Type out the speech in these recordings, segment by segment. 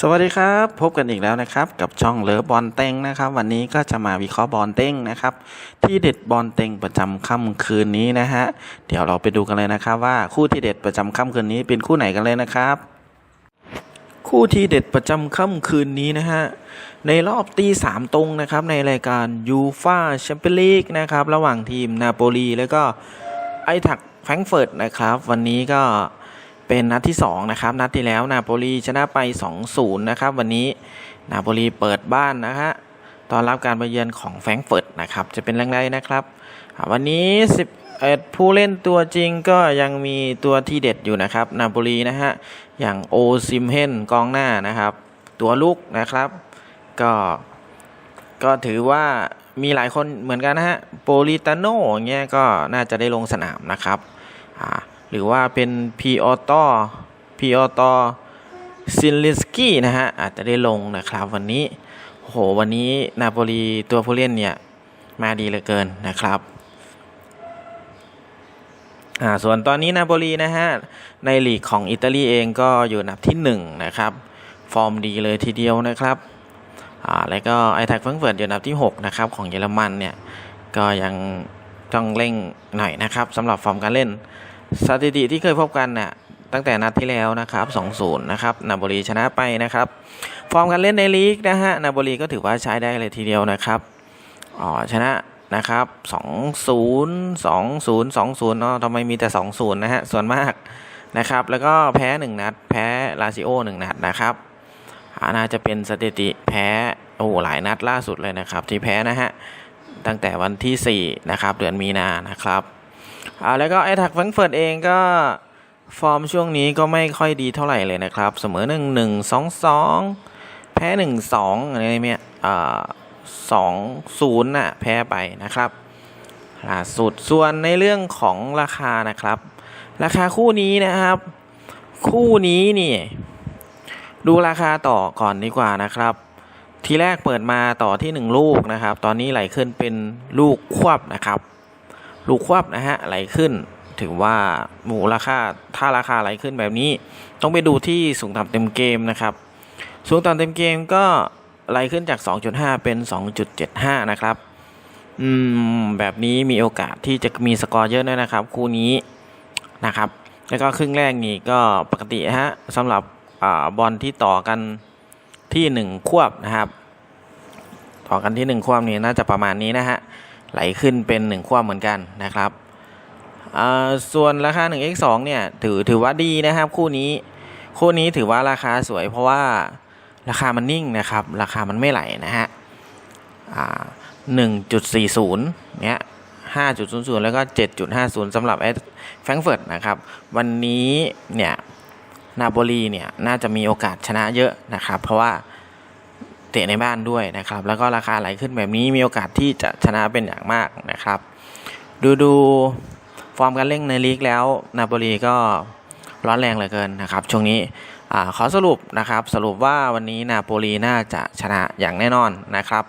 สวัสดีครับ พบกันอีกแล้วนะครับ กับช่องเลิฟบอลเต็งนะครับ วันนี้ก็จะมาวิเคราะห์บอลเต็งนะครับ ที่เด็ดบอลเต็งประจำค่ำคืนนี้นะฮะเดี๋ยวเราไปดูกันเลยนะครับว่าคู่ที่เด็ดประจำค่ำคืนนี้เป็นคู่ไหนกันเลยนะครับ คู่ที่เด็ดประจำค่ำคืนนี้นะฮะในรอบตีสามตรงนะครับ ในรายการยูฟาแชมเปี้ยนลีกนะครับระหว่างทีมนาโปลีแล้วก็ไอทักแฟรงเฟิร์ตนะครับ วันนี้ก็ เป็นนัดที่2นะครับนัดที่แล้วนาโปลีชนะไป 2-0 นะครับ วันนี้นาโปลีเปิดบ้านนะฮะตอนรับการมาเยือนของแฟรงก์เฟิร์ตนะครับจะเป็นแรงไรนะครับ วันนี้11ผู้เล่นตัวจริงก็ยังมีตัวที่เด็ดอยู่นะครับนาโปลีนะฮะอย่างโอซิมเฮนกองหน้านะครับ ตัวลูกนะครับ ก็ก็ถือว่ามีหลายคนเหมือนกันนะฮะโปลิตาโน่เงี้ยก็น่าจะได้ลงสนามนะครับอ่า หรือว่าเป็นพีออตอพีออตอซินลิสกี้นะฮะ อาจจะได้ลงนะครับวันนี้โหวันนี้นาโปลีตัวผู้เล่นเนี่ย มาดีเหลือเกินนะครับอ่าส่วนตอนนี้นาโปลีนะฮะ ในลีกของอิตาลีเองก็อยู่อันดับที่ 1นงนะครับ ฟอร์มดีเลยทีเดียวนะครับอ่าแล้วก็ไอแท็กเฟิงเฟิร์ตอยู่อันดับที่ 6 นะครับ ของเยอรมันเนี่ย ก็ยังต้องเร่งหน่อยนะครับสำหรับฟอร์มการเล่น สถิติที่เคยพบกันเนี่ยตั้งแต่นัดที่แล้วนะครับ2-0นะครับนาโบลีชนะไปนะครับ ฟอร์มการเล่นในลีกนะฮะนาโบลีก็ถือว่าใช้ได้เลยทีเดียวนะครับอ๋อชนะนะครับ2-0 2-0 2-0เนาะทำไมมีแต่ 2-0 นะฮะ ส่วนมากนะครับ แล้วก็แพ้ 1 นัด แพ้ลาซิโอ 1 นัดนะครับอาน่าจะเป็นสถิติแพ้โอ้หหลายนัดล่าสุดเลยนะครับ ที่แพ้นะฮะ ตั้งแต่วันที่ 4 นะครับ เดือนมีนานะครับ อ่าแล้วก็ไอ้ทักแฟรงเฟิร์ตเองก็ฟอร์มช่วงนี้ก็ไม่ค่อยดีเท่าไหร่เลยนะครับ เสมอ1 1 2 2แพ้1 2อะไรเนี่ยอ่า2 0น่ะแพ้ไปนะครับล่าสุดส่วนในเรื่องของราคานะครับ ราคาคู่นี้นะครับ คู่นี้นี่ดูราคาต่อก่อนดีกว่านะครับ ทีแรกเปิดมาต่อที่ 1 ลูกนะครับ ตอนนี้ไหลขึ้นเป็นลูกควบนะครับ ลูกควบนะฮะไหลขึ้น ถือว่าหมูราคาถ้าราคาไหลขึ้นแบบนี้ ต้องไปดูที่สูงต่ำเต็มเกมนะครับ สูงต่ำเต็มเกมก็ไหลขึ้นจาก 2.5 เป็น 2.75 นะครับอืมแบบนี้มีโอกาสที่จะมีสกอร์เยอะด้วยนะครับ คู่นี้นะครับ แล้วก็ครึ่งแรกนี่ก็ปกติฮะสำหรับอบอลที่ต่อกันที่หนึ่งควบนะครับ ต่อกันที่หนึ่งควบนี่น่าจะประมาณนี้นะฮะ ไหลขึ้นเป็นหนึ่งควเหมือนกันนะครับส่วนราคา 1x2 เนี่ยถือถือว่าดีนะครับ คู่นี้คู่นี้ถือว่าราคาสวย เพราะว่าราคามันนิ่งนะครับ ราคามันไม่ไหลนะฮะอ่า1.40เนี้ย5.00แล้วก็7.50สำหรับแฟรงเฟิร์ตนะครับ วันนี้เนี่ยนาโปลีเนี่ยน่าจะมีโอกาสชนะเยอะนะครับ เพราะว่า เตะในบ้านด้วยนะครับ แล้วก็ราคาไหลขึ้นแบบนี้มีโอกาสที่จะชนะเป็นอย่างมากนะครับ ดูดูฟอร์มการเล่นในลีกแล้วนาโปลีก็ร้อนแรงเหลือเกินนะครับ ช่วงนี้อขอสรุปนะครับ สรุปว่าวันนี้นาโปลีน่าจะชนะอย่างแน่นอนนะครับ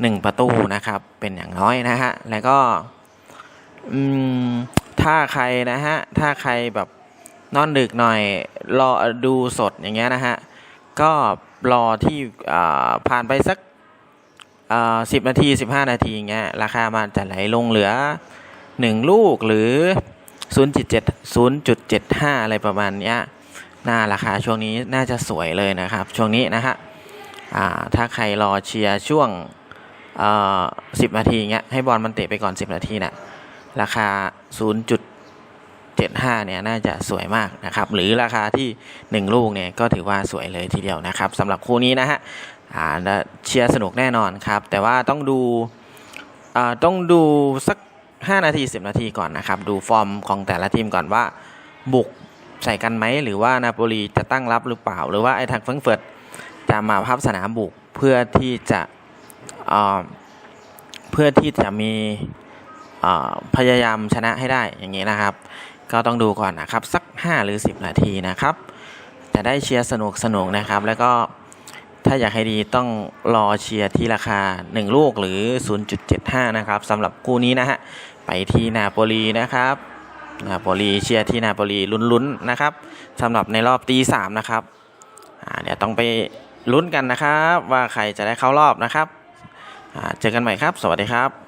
หนึ่งประตูนะครับเป็นอย่างน้อยนะฮะแล้วก็ถ้าใครนะฮะถ้าใครแบบนอนดึกหน่อยรอดูสดอย่างเงี้ยนะฮะก็ รอที่ผ่านไปสักสิบนาทีสิบห้านาทีเงี้ยราคามันจะไหลลงเหลือหนึ่งลูกหรือศูนย์จุดเจ็ดศูนย์จุดเจ็ดห้าอะไรประมาณเนี้ยน่าราคาช่วงนี้น่าจะสวยเลยนะครับ ช่วงนี้นะฮะถ้าใครรอเชียร์ช่วงสิบนาทีเงี้ยให้บอลมันเตะไปก่อนสิบนาทีน่ะราคา 0.75 เนี่ยน่าจะสวยมากนะครับ หรือราคาที่ 1 ลูกเนี่ยก็ถือว่าสวยเลยทีเดียวนะครับสำหรับคู่นี้นะฮะอ่าเชียร์สนุกแน่นอนครับ แต่ว่าต้องดูอ่าต้องดูสัก 5 นาที 10 นาทีก่อนนะครับ ดูฟอร์มของแต่ละทีมก่อนว่า บุกใส่กันไหม หรือว่านาโปลีจะตั้งรับหรือเปล่า หรือว่าไอ้ทางเฟิงเฟิร์ตจะมาพับสนามบุกเพื่อที่จะเพื่อที่จะมีพยายามชนะให้ได้อย่างนี้นะครับ ก็ต้องดูก่อนนะครับ สัก 5 หรือ 10 นาทีนะครับ จะได้เชียร์สนุกสนุกนะครับ แล้วก็ถ้าอยากให้ดีต้องรอเชียร์ที่ราคา 1 ลูกหรือ 0.75 นะครับสำหรับคู่นี้นะฮะไปที่นาโปลีนะครับนาโปลีเชียร์ที่นาโปลีลุ้นๆนะครับสำหรับในรอบตีสามนะครับเดี๋ยวต้องไปลุ้นกันนะครับ ว่าใครจะได้เข้ารอบนะครับเจอกันใหม่ครับ สวัสดีครับ